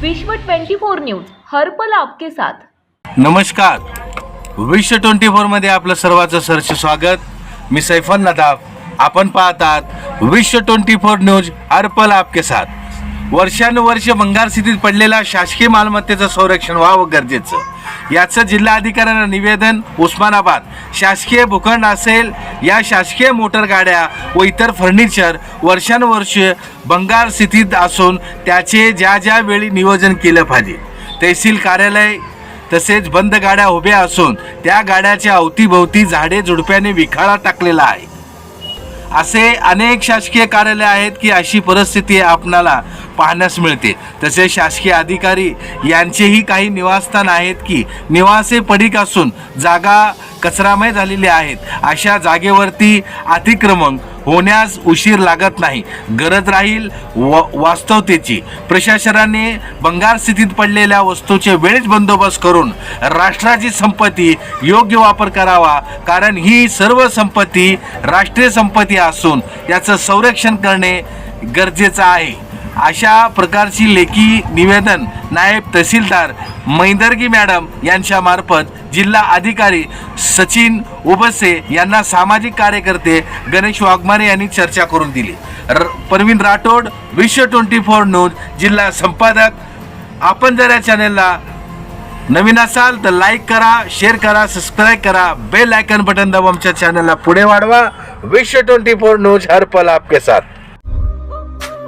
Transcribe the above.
विश्व 24 न्यूज हर्पल आपके साथ. नमस्कार. विश्व ट्वेंटी मध्ये आपलं सर्वांचं सरचे स्वागत. मी सैफन नदाब आपण पाहतात विश्व ट्वेंटी फोर न्यूज हरपल आपके साथ. वर्षानुवर्ष भंगार स्थितीत पडलेल्या शासकीय मालमत्तेचं संरक्षण व्हावं गरजेचं. याचं जिल्हाधिकाऱ्यांना निवेदन उस्मानाबाद. शासकीय भूखंड असेल या शासकीय मोटर गाड्या व इतर फर्निचर वर्षानुवर्ष भंगार स्थितीत असून त्याचे ज्या ज्या वेळी नियोजन केलं पाहिजे. तहसील कार्यालय तसेच बंद गाड्या उभ्या असून त्या गाड्याच्या अवतीभोवती झाडे झुडप्याने विखाळा टाकलेला आहे. असे अनेक शासकीय कार्यालय आहेत की अशी परिस्थिती आपणाला पाहण्यास मिळते. तसेच शासकीय अधिकारी यांचेही काही निवासस्थान आहेत की निवासे पडीक असून जागा कचरामय झालेली आहेत. अशा जागेवरती अतिक्रमण होण्यास उशीर लागत नाही. गरज राहील व वास्तवतेची. प्रशासनाने बंगार स्थितीत पडलेल्या वस्तूचे वेळेच बंदोबस्त करून राष्ट्राची संपत्ती योग्य वापर करावा कारण ही सर्व संपत्ती राष्ट्रीय संपत्ती असून याचं संरक्षण करणे गरजेचं आहे. अशा प्रकारची लेखी निवेदन नायब तहसीलदार मैदर्गी मॅडम यांच्या मार्फत जिल्हा अधिकारी सचिन उबसे यांना सामाजिक कार्यकर्ते गणेश वाघमारे यांनी चर्चा करून दिली. र परवीन राठोड विश्व ट्वेंटी फोर न्यूज जिल्हा संपादक. आपण जर या चॅनलला नवीन असाल तर लाईक करा शेअर करा सबस्क्राईब करा बेल आयकन बटन दाबा आमच्या चॅनलला पुढे वाढवा. विश्व ट्वेंटी फोर न्यूज हर पल आपके साथ.